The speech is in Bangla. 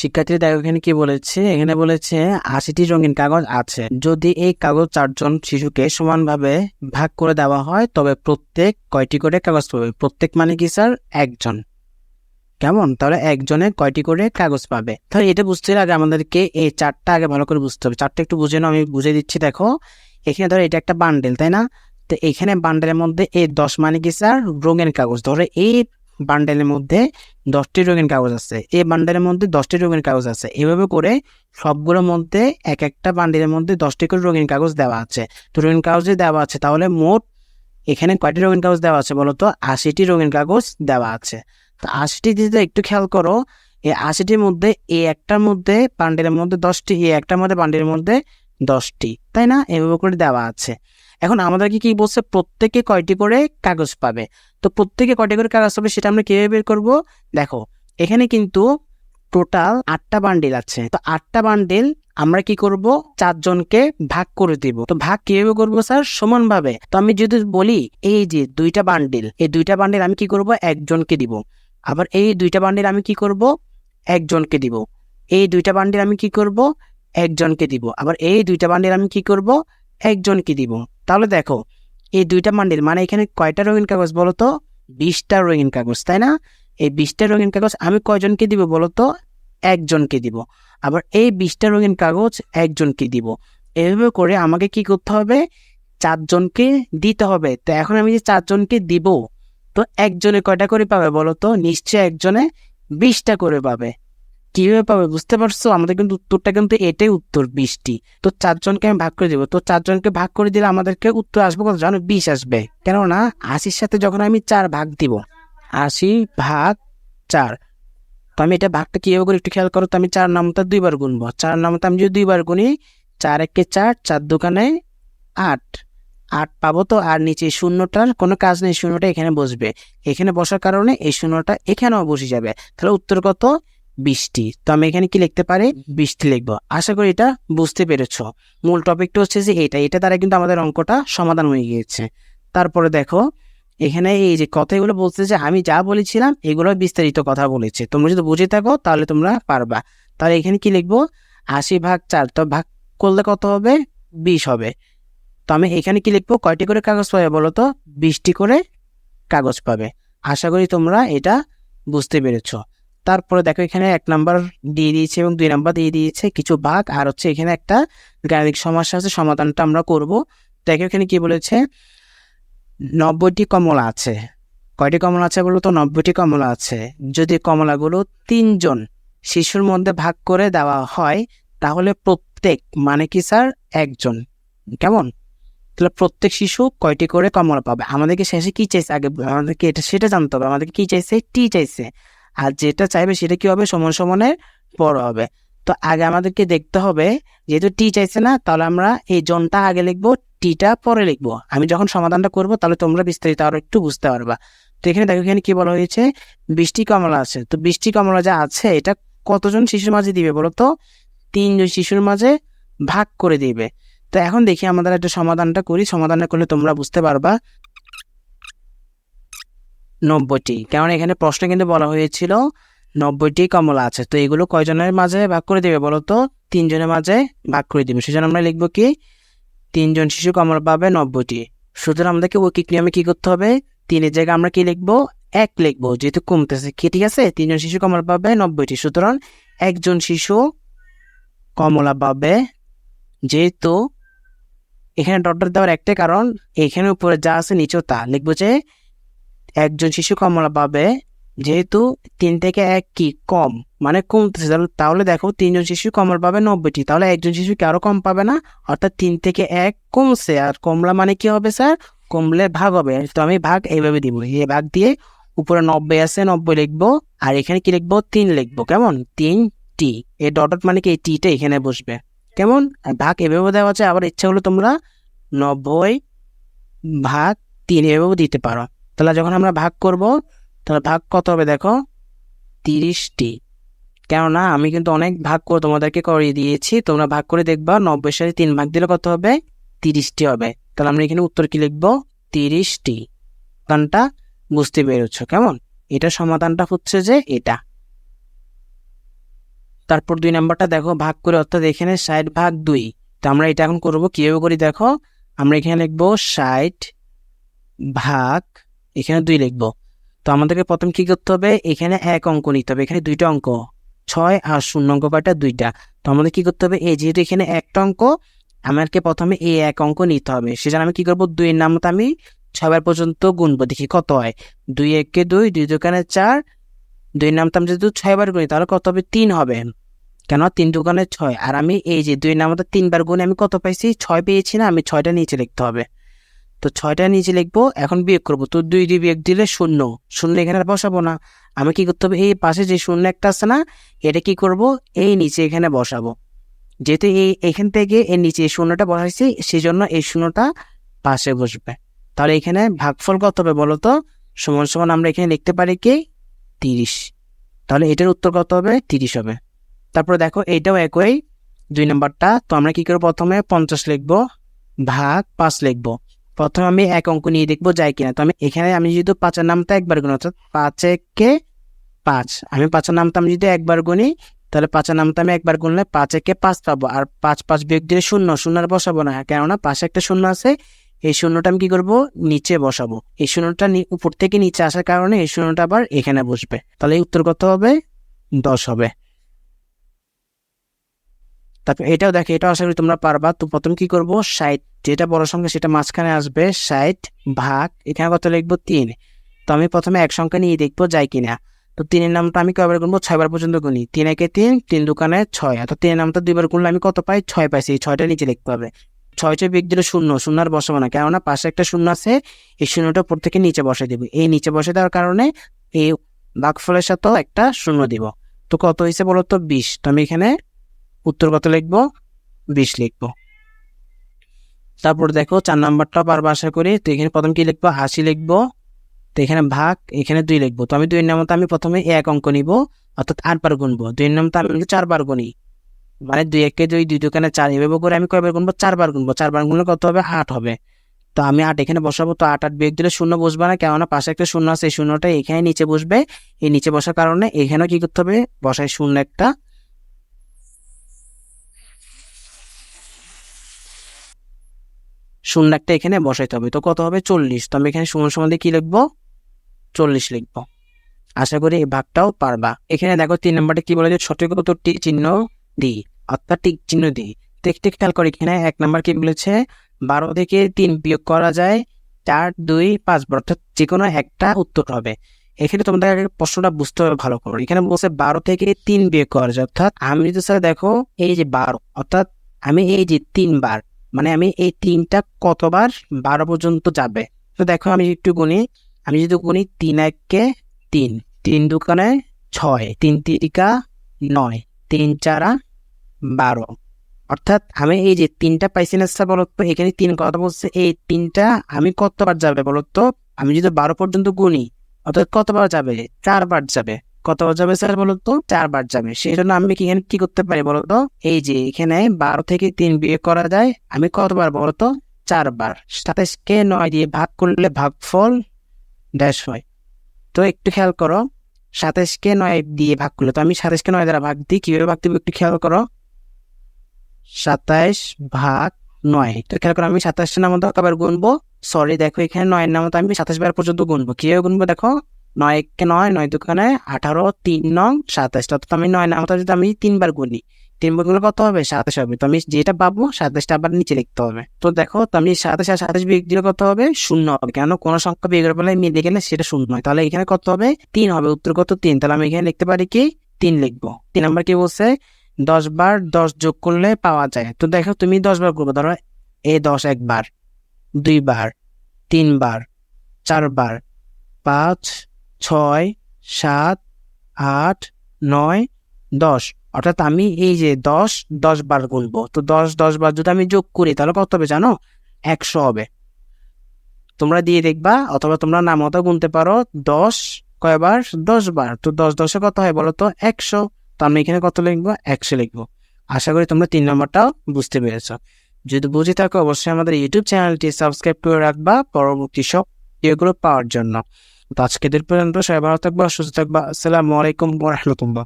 শিক্ষার্থী দেখো এখানে কি বলেছে? এখানে বলেছে, আশিটি রঙিন কাগজ আছে। যদি এই কাগজ চারজন শিশুকে সমানভাবে ভাগ করে দেওয়া হয়, তবে প্রত্যেক কয়টি করে কাগজ পাবে? প্রত্যেক মানে কি স্যার? একজন। কেমন? তাহলে একজনে কয়টি করে কাগজ পাবে? তাহলে এটা বুঝতে আগে আমাদেরকে এই চারটা আগে ভালো করে বুঝতে হবে। চারটা একটু বুঝে আমি বুঝে দিচ্ছি, দেখো। এখানে ধরো এটা একটা বান্ডেল তাই না? তো এখানে বান্ডেলের মধ্যে এই দশ মানে কি স্যার? রঙিন কাগজ। ধরো এই বান্ডেলের মধ্যে দশটি রঙিন কাগজ আছে। এই বান্ডেলের মধ্যে দশটি রঙিন কাগজ আছে। এভাবে করে সবগুলোর মধ্যে এক একটা বান্ডেলের মধ্যে দশটি করে রঙিন কাগজ দেওয়া আছে। তো রঙিন কাগজ দেওয়া আছে, তাহলে মোট এখানে কয়টি রঙিন কাগজ দেওয়া আছে বলো তো আশিটি রঙিন কাগজ দেওয়া আছে। তো আশিটি যদি একটু খেয়াল করো, এই আশিটির মধ্যে এ একটার মধ্যে বান্ডেলের মধ্যে দশটি, এ একটার মধ্যে বান্ডেলের মধ্যে দশটি, তাই না? এভাবে করে দেওয়া আছে। এখন আমাদেরকে কি বলছে? প্রত্যেকে কয়টি করে কাগজ পাবে? তো প্রত্যেকে কয়টি করে কাগজ পাবে সেটা আমরা কীভাবে বের করব? দেখো, এখানে কিন্তু টোটাল আটটা বান্ডিল আছে। তো আটটা বান্ডিল আমরা কি করব? চারজনকে ভাগ করে দিব। তো ভাগ কীভাবে করব স্যার? সমানভাবে। তো আমি যদি বলি, এই যে দুইটা বান্ডিল এই দুইটা বান্ডিল আমি কি করব? একজনকে দিব। আবার এই দুইটা বান্ডিল আমি কি করব? একজনকে দিব। এই দুইটা বান্ডিল আমি কি করব? একজনকে দিব। আবার এই দুইটা বান্ডিল আমি কি করব? একজনকে দিব। তাহলে দেখো এই দুইটা মান্ডিল মানে এখানে কয়টা রঙিন কাগজ বলো তো বিশটা রঙিন কাগজ, তাই না? এই বিশটা রঙিন কাগজ আমি কয়জনকে দিব বলো তো একজনকে দিব। আবার এই বিশটা রঙিন কাগজ একজনকে দিব। এভাবে করে আমাকে কি করতে হবে? চারজনকে দিতে হবে। তো এখন আমি যে চারজনকে দিব, তো একজনে কয়টা করে পাবে বলো তো নিশ্চয় একজনে বিশটা করে পাবে। কীভাবে পাবে বুঝতে পারছ? আমাদের কিন্তু উত্তরটা কিন্তু এটাই উত্তর বিশটি তো চারজনকে আমি ভাগ করে দিব। তো চারজনকে ভাগ করে দিলে আমাদেরকে উত্তর আসবে কত জানো? বিশ আসবে। কেননা আশির সাথে যখন আমি চার ভাগ দিব, আশি ভাগ চার, তো আমি এটা ভাগটা কীভাবে করে একটু খেয়াল করো তো আমি চার নামটা দুইবার গুনবো। চার নামটা আমি যদি দুইবার গুনি, চার একে চার চার দোকানে আট। আট পাবো তো, আর নিচে শূন্যটার কোনো কাজ নেই, শূন্যটা এখানে বসবে। এখানে বসার কারণে এই শূন্যটা এখানেও বসে যাবে। তাহলে উত্তর কত? বৃষ্টি। তো আমি এখানে কি লিখতে পারি? বৃষ্টি লিখব। আশা করি এটা বুঝতে পেরেছ। মূল টপিকটা হচ্ছে যে এটা। এটা দ্বারা কিন্তু আমাদের অঙ্কটা সমাধান হয়ে গিয়েছে। তারপরে দেখো এখানে এই যে কথাগুলো বলতে যে আমি যা বলেছিলাম এগুলো বিস্তারিত কথা বলেছে। তোমরা যদি বুঝে থাকো তাহলে তোমরা পারবা। তাহলে এখানে কি লিখব? আশি ভাগ চার। তো ভাগ করলে কত হবে? বিশ হবে। তো আমি এখানে কি লিখব? কয়টি করে কাগজ পাবে বলো তো? বিশটি করে কাগজ পাবে। আশা করি তোমরা এটা বুঝতে পেরেছ। তারপরে দেখো এখানে এক নাম্বার দিয়ে দিয়েছে এবং দুই নাম্বার দিয়ে দিয়েছে কিছু ভাগ আর হচ্ছে এখানে একটা গাণিতিক সমস্যা আছে, সমাধানটা আমরা করব। দেখো এখানে কি বলেছে, নব্বইটি কমলা আছে। কয়টি কমলা আছে বলো তো? নব্বইটি কমলা আছে। যদি কমলাগুলো তিনজন শিশুর মধ্যে ভাগ করে দেওয়া হয়, তাহলে প্রত্যেক মানে কি স্যার? একজন। কেমন? তাহলে প্রত্যেক শিশু কয়টি করে কমলা পাবে? আমাদেরকে শেষে কি চাইছে? আগে আমাদেরকে এটা, সেটা জানতে হবে। আমাদেরকে কি চাইছে? টি চাইছে। আর যেটা চাইবে সেটা কি হবে? সমান সমানের বড় হবে। তো আগে আমাদেরকে দেখতে হবে, যেহেতু টি চাইছে না, তাহলে আমরা এই জনটা আগে লিখব, টিটা পরে লিখব। আমি যখন সমাধানটা করব, তাহলে তোমরা বিস্তারিত আরও একটু বুঝতে পারবা। তো এখানে দেখো, এখানে কি বলা হয়েছে? বৃষ্টি কমলা আছে। তো বৃষ্টি কমলা যা আছে, এটা কতজন শিশুর মাঝে দিবে বলো তো? তিনজন শিশুর মাঝে ভাগ করে দিবে। তো এখন দেখি আমাদের একটা সমাধানটা করি। সমাধানটা করলে তোমরা বুঝতে পারবা নব্বইটি। কারণ এখানে প্রশ্ন কিন্তু বলা হয়েছিল নব্বইটি কমলা আছে। তো এগুলো কয়জনের মাঝে ভাগ করে দেবে বলো তো তিনজনের মাঝে ভাগ করে দিবে। সেজন্য আমরা লিখব কি? তিনজন শিশু কমলা পাবে নব্বইটি। সুতরাং আমাদেরকে ঐকিক নিয়মে কি করতে হবে? তিনের জায়গায় আমরা কি লিখব? এক লিখব। যেহেতু কমতেছে, কি ঠিক আছে? তিনজন শিশু কমলা পাবে নব্বইটি। সুতরাং একজন শিশু কমলা পাবে যেহেতু এখানে ডট ডট দেওয়ার একটাই কারণ, এখানে উপরে যা আছে নিচেও তা। লিখব যে একজন শিশু কমলা পাবে, যেহেতু তিন থেকে এক কি, কম মানে কমতেছে। তাহলে- দেখো, তিনজন শিশু কমলা পাবে নব্বইটি। তাহলে একজন শিশু কি আরও কম পাবে না? অর্থাৎ তিন থেকে এক কমছে। আর কমলা মানে কি হবে, স্যার? কমলে ভাগ হবে। তো আমি ভাগ এইভাবে দিব। এই ভাগ দিয়ে উপরে নব্বই আছে, নব্বই লিখব। আর এখানে কি লিখব? তিন লিখব। কেমন? তিন টি এই ডট মানে কি? এই টিটা এখানে বসবে। কেমন? ভাগ এভাবে দেওয়া আছে। আবার ইচ্ছা হলো তোমরা নব্বই ভাগ তিন এভাবেও দিতে পারো। তাহলে যখন আমরা ভাগ করব, তাহলে ভাগ কত হবে দেখো? তিরিশটি। কেননা আমি কিন্তু অনেক ভাগ করে তোমাদেরকে করিয়ে দিয়েছি। তোমরা ভাগ করে দেখবা, নব্বই সাথে তিন ভাগ দিলে কত হবে? তিরিশটি হবে। তাহলে আমরা এখানে উত্তর কি লিখব? তিরিশটি। গানটা বুঝতে পেরেছ, কেমন? এটা সমাধানটা হচ্ছে যে এটা। তারপর দুই নাম্বারটা দেখো, ভাগ করে অর্থাৎ এখানে ষাট ভাগ দুই। তো আমরা এটা এখন করব, কীভাবে করি দেখো? আমরা এখানে লিখব ষাট ভাগ এখানে দুই লিখব। তো আমাদেরকে প্রথম কি করতে হবে? এখানে এক অঙ্ক নিতে হবে। এখানে দুইটা অঙ্ক, ছয় আর শূন্য অঙ্ক কয়টা দুইটা। তো আমাদের কি করতে হবে? এই যেহেতু এখানে একটা অঙ্ক আমাকে প্রথমে এই এক অঙ্ক নিতে হবে। সেজন্য আমি কি করব? দুইয়ের নামটা আমি ছয়বার পর্যন্ত গুনবো। দেখি কত হয়? দুই একে দুই দুই দোকানে চার। দুই আমি যদি ছয়বার গুনি, তাহলে কত হবে? তিন হবে। কেন তিন দোকানে ছয়। আর আমি এই যে দুই নামটা তিনবার গুনে আমি কত পাইছি? ছয় পেয়েছি না, আমি ছয়টা নিচে লিখতে হবে। তো ছয়টা নিচে লিখব, এখন বিয়োগ করব। তো দুই দুই বিয়োগ দিলে শূন্য। শূন্য এখানে আর বসাবো না। আমি কি করতে হবে? এই পাশে যে শূন্য একটা আছে না, এটা কি করব? এই নিচে এখানে বসাবো। যেহেতু এই এখান থেকে এর নিচে এই শূন্যটা বসাইছি সেই জন্য এই শূন্যটা পাশে বসবে। তাহলে এখানে ভাগফল কত হবে বলো তো সমান সমান আমরা এখানে লিখতে পারি কি? তিরিশ। তাহলে এটার উত্তর কত হবে? তিরিশ হবে। তারপর দেখো, এইটাও একই। দুই নাম্বারটা, তো আমরা কি করব প্রথমে? পঞ্চাশ লিখব, ভাগ পাঁচ লিখব। প্রথমে আমি এক অঙ্ক নিয়ে দেখব যায় কিনা। তো আমি এখানে আমি যেহেতু পাঁচের নামটা একবার গুনি অর্থাৎ পাঁচ একে পাঁচ। আমি পাঁচের নামটা আমি যদি একবার গুনি, তাহলে পাঁচের নামটা আমি একবার গুনলে পাঁচ একে পাঁচ পাবো। আর পাঁচ পাঁচ বিয়োগ দিলে শূন্য শূন্য আর বসাবো না। কেননা পাশে একটা শূন্য আছে, এই শূন্যটা আমি কি করব? নিচে বসাবো। এই শূন্যটা উপর থেকে নিচে আসার কারণে এই শূন্যটা আবার এখানে বসবে। তাহলে উত্তর কত হবে? দশ হবে। তারপর এটাও দেখো, এটাও আশা করি তোমরা পারবা। তো প্রথম কি করব? ষাট। যেটা বড় সংখ্যা সেটা মাঝখানে আসবে। ষাট ভাগ, এখানে কত লিখব? তিন। তো আমি প্রথমে এক সংখ্যা নিয়ে দেখব যায় কিনা। তো তিনের নামটা আমি কয়বার গুনবো? ছয়বার পর্যন্ত গুনি। তিন একে তিন তিন দোকানে ছয়। অর্থাৎ তিনের নামটা দুইবার গুনলে আমি কত পাই? ছয় পাইছি। এই ছয়টা নিচে লিখতে হবে। ছয় ছয় বিগ দিলে শূন্য। শূন্য আর বসাবো না। কেননা পাশে একটা শূন্য আছে, এই শূন্যটা উপর থেকে নিচে বসে দেবো। এই নিচে বসে দেওয়ার কারণে এই ভাগফলের সাথেও একটা শূন্য দিব। তো কত হয়েছে বলো তো বিশ। তো আমি এখানে উত্তর কত লিখব? বিশ লিখব। তারপর দেখো চার নাম্বারটা পারব আশা করি। তো এখানে প্রথম কি লিখব? আশি লিখব। তো এখানে ভাগ, এখানে দুই লিখব। তো আমি দুই নামতে আমি প্রথমে এক অঙ্ক নিব, অর্থাৎ আটবার গুনবো। দুই নামতে আমি চারবার গুনি। মানে দুই একে দুই দুই দোকানে চার, এভাবে করে আমি কয়বার গুনবো? চারবার গুনবো। চারবার গুনলে কত হবে? আট হবে। তো আমি আট এখানে বসাবো, তো আট আট বিয়োগ দিলে শূন্য বসবে না, কেননা পাশে একটা শূন্য আছে, এই শূন্যটা এখানে নিচে বসবে। এই নিচে বসার কারণে এখানেও কি করতে হবে? বসায় শূন্য একটা শূন্য একটা এখানে বসাইতে হবে। তো কত হবে? চল্লিশ। তো আমি এখানে সমান দিয়ে কি লিখব? চল্লিশ লিখব। আশা করি এই ভাগটাও পারবা। এখানে দেখো তিন নম্বরটা কী বলে যে সঠিক উত্তরটি চিহ্ন দিই অর্থাৎ টিক চিহ্ন দিই তো একটু খেয়াল করি, এখানে এক নাম্বার কি বলেছে? বারো থেকে তিন বিয়োগ করা যায় চার, দুই, পাঁচ বার। অর্থাৎ যে কোনো একটা উত্তর হবে। এখানে তোমাদের প্রশ্নটা বুঝতে হবে ভালো করে। এখানে বলছে বারো থেকে তিন বিয়োগ করা যায়। অর্থাৎ আমি যদি স্যার দেখো, এই যে বারো, অর্থাৎ আমি এই যে তিনবার মানে আমি এই তিনটা কতবার বারো পর্যন্ত যাবে। তো দেখো আমি একটু গুনি, আমি যদি গুনি তিন এককে তিন তিন দোকানে ছয়, তিন তিরিকা নয়, তিন চারা বারো। অর্থাৎ আমি এই যে তিনটা পাইছি না স্যার বলতো এখানে তিন কথা বলছে, এই তিনটা আমি কতবার যাবে বলতো আমি যদি বারো পর্যন্ত গুনি, অর্থাৎ কতবার যাবে? চারবার যাবে। কতবার যাবে স্যার বলতো? চারবার যাবে। সেই জন্য আমি কি এখানে কি করতে পারি বলতো? এই যে এখানে বারো থেকে তিন বিয়ে করা যায়, আমি কতবার বলতো? চারবার। সাতাশকে নয় দিয়ে ভাগ করলে ভাগফল ড্যাশ হয়। তো একটু খেয়াল করো সাতাশকে নয় দিয়ে ভাগ করলে, তো আমি সাতাশকে নয় দ্বারা ভাগ দিই, কীভাবে ভাগ দিব একটু খেয়াল করো? সাতাইশ ভাগ নয়। তো খেয়াল করো, আমি সাতাশটা নামতো আবার গুনবো। সরি দেখো এখানে নয়ের নামতো আমি সাতাশ বার পর্যন্ত গুনবো। কীভাবে গুনবো দেখো? নয় একে নয় নয় দোকানে আঠারো, তিন নং, সাতাশ। অর্থাৎ আমি নয় নামতো যদি আমি তিনবার গুনি, তিনবার গুনলে কত হবে? সাতাশ হবে। তো আমি যেটা পাবো সাতাশটা আবার নিচে লিখতে হবে। তো দেখো, তো আমি সাতাশ আর সাতাশ বিয়োগ দিলে কত হবে? শূন্য হবে। কেন? কোনো সংখ্যা বিয়োগের বেলায় মিলে গেলে সেটা শূন্য হয়। তাহলে এখানে কত হবে? তিন হবে। উত্তর কত? তিন। তাহলে আমি এখানে লিখতে পারি কি? তিন লিখব। তিন নাম্বার কি বলছে? দশ বার দশ যোগ করলে পাওয়া যায়। তো দেখো, তুমি দশ বার করবে। ধরো, এ দশ একবার দুইবার তিনবার চারবার পাঁচ ছয়, সাত, আট, নয়, দশ। অর্থাৎ আমি এই যে দশ দশ বার গুনবো। তো দশ দশ বার যদি আমি যোগ করি, তাহলে কত হবে জানো? একশো হবে। তোমরা দিয়ে দেখবা, অথবা তোমরা নাম মতো গুনতে পারো, দশ কয়বার? দশ বার। তো দশ, দশে কত হয় বলো তো? একশো। তো আমি এখানে কত লিখব? একশো লিখব। আশা করি তোমরা তিন নম্বরটাও বুঝতে পেরেছ। যদি বুঝে থাকো, অবশ্যই আমাদের ইউটিউব চ্যানেলটি সাবস্ক্রাইব করে রাখবা পরবর্তী সব ভিডিওগুলো পাওয়ার জন্য। তো আজকে দের পর্যন্ত সবাই ভালো থাকবা সুস্থ থাকবা। আসসালামু আলাইকুম রহমতুল্লাহ।